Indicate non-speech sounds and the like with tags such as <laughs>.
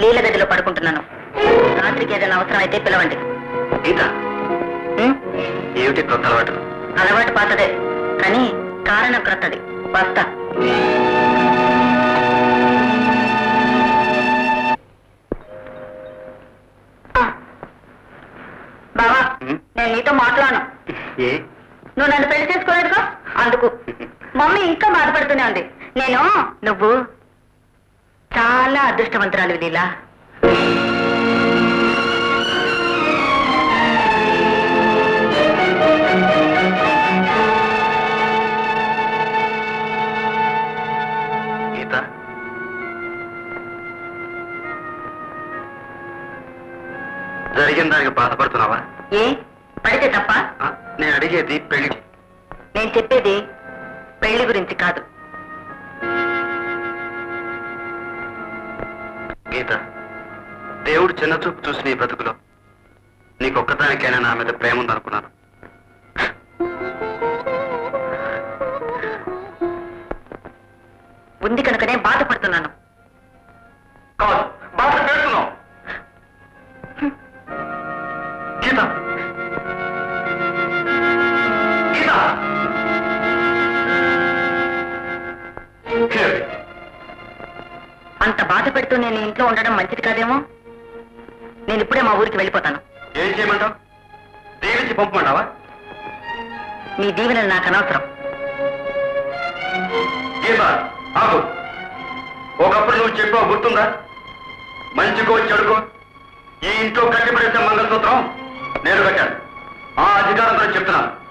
లీల గదిలో పడుకుంటున్నాను. రాత్రికి ఏదైనా అవసరం అయితే పిలవండి. గీత? ఏమిటి కొత్త అలవాటు? అలవాటు పాతదే కానీ కారణం క్రొత్తది. వస్తా. బావా? నేను నీతో మాట్లాడను. ఏ? నువ్వు నన్ను పెళ్ళి చేసుకోలేదుగా? అందుకు. <laughs> మమ్మీ ఇంకా బాధపడుతూనే ఉంది. నేను నువ్వు అదృష్టవంతురాలు లీలా గీత. జరిగిన దానికి బాధపడుతున్నావా? ఏ? పడితే తప్ప? నేను అడిగేది పెళ్ళి నేను చెప్పేది పెళ్ళి గురించి కాదు. గీత. దేవుడు చిన్న చూపు చూసి నీ బ్రతుకులో నీకొక్కదానికైనా నా మీద ప్రేమ ఉందనుకున్నాను. ఉంది కనుకనే బాధపడుతున్నాను. కాదు. అంత బాధ పెడుతూ నేను ఇంట్లో ఉండడం మంచిది కాదేమో? నేను ఇప్పుడే మా ఊరికి వెళ్ళిపోతాను. ఏం చేయమంటావు? దీవించి పంపమంటావా? మీ దీవెనలు నాకు అనవసరం. ఆగు. ఒకప్పుడు నువ్వు చెప్పావు గుర్తుందా? మంచికో చెడుకో ఈ ఇంట్లో కట్టిపడేసే మంగళసూత్రం నేను కట్టాను. ఆ అధికారంతో చెప్తున్నాను.